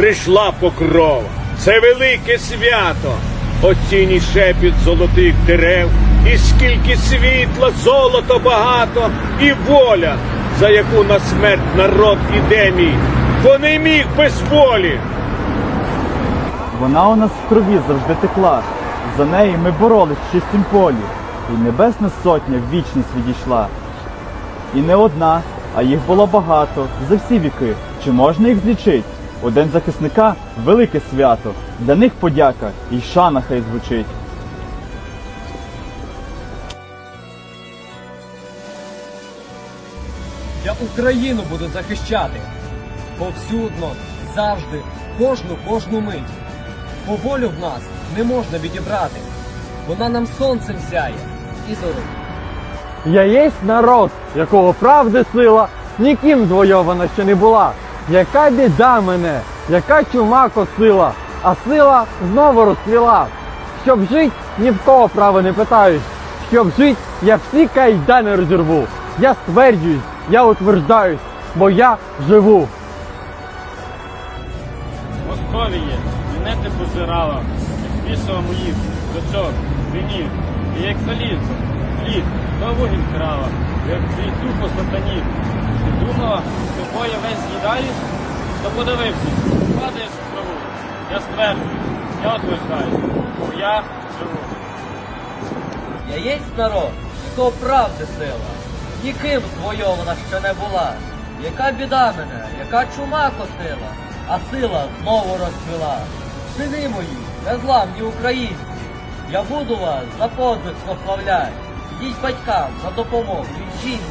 прийшла покрова. Це велике свято. Оціній шепіт золотих дерев, і скільки світла, золота багато, і воля, за яку на смерть народ іде мій, бо не міг без волі. Вона у нас в крові завжди текла. За неї ми боролись в чистім полі. І небесна сотня в вічність відійшла. І не одна, а їх було багато за всі віки. Чи можна їх злічить? У день захисника велике свято. Для них подяка і шана хай звучить. Я Україну буду захищати. Повсюдно, завжди, кожну кожну мить. Бо волю в нас не можна відібрати. Вона нам сонцем сяє і зорить. Я єсть народ, якого правди сила, ніким звойована ще не була. Яка біда мене, яка чума косила, а сила знову розцвіла. Щоб жить, ні в кого права не питаюсь. Щоб жить, я всі кайдани розірву. Я стверджуюсь, я утверждаюсь, бо я живу. Московіє, мене ти позирала, як післа моїх, дочок, синів, і як залізо, хліб, то вогінь крала, як твій тупо сатанів. Ти думала, тобою весь з'їдаєш, то подивився, падаєш в траву. Я стверджую, я утверждаю, бо я живу. Я єсть народ, якого правди сила, ніким звойована ще не була. Яка біда мене, яка чума косила, а сила знову розцвіла. Сини мої, незламні українці, я буду вас за подвиг прославлять. Йдіть батькам за допомогу і жінці,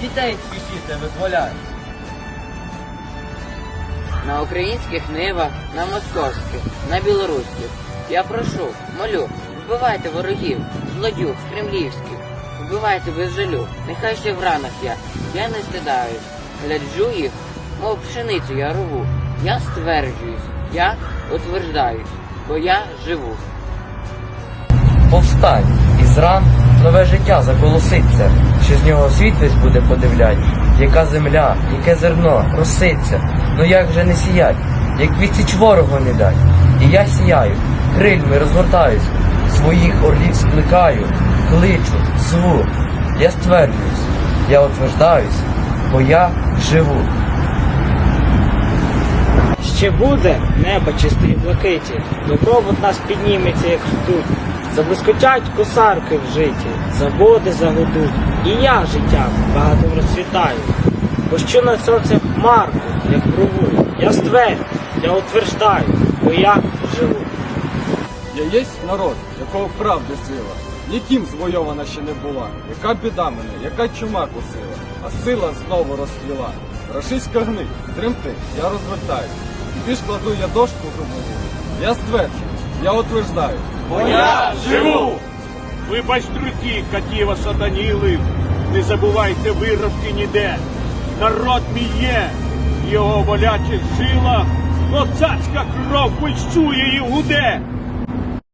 дітей спішіте визволять. На українських нивах, на московських, на білоруських. Я прошу, молю, вбивайте ворогів, злодюг, кремлівських, вбивайте без жалю, нехай ще в ранах я, я не стидаюсь, гляджу їх, мов пшеницю я рву. Я стверджуюсь, я утверждаюсь, бо я живу. Повстань, із ран нове життя заколоситься, що з нього світ весь буде подивлять, яка земля, яке зерно роситься, ну як же не сіять, як відсіч ворогу не дать. І я сіяю, крильми розгортаюсь, своїх орлів скликаю, кличу, зву, я стверджуюсь, я утверждаюсь, бо я живу. Ще буде небо чисте і блакиті, добробут нас підніметься, як ртуть. Заблискотять косарки в житті, заводи загудуть, і я життям багатим розцвітаю. Бо що над сонцем хмарку, як прову, я стверджу, я утверждаю, бо я живу. Я єсть народ, якого правди сила, ніким звойована ще не була. Яка біда мене, яка чума косила, а сила знову розцвіла. Рашиська гнить, тремти, я розвертаюсь. І ж кладу я дошку грубову. Я стверджуюсь, я утверждаю. Бо я живу! Ви друзі, катіва сатаніли, не забувайте виробки ніде. Народ мій є, його волячих жилах, царська кров пульсує і гуде.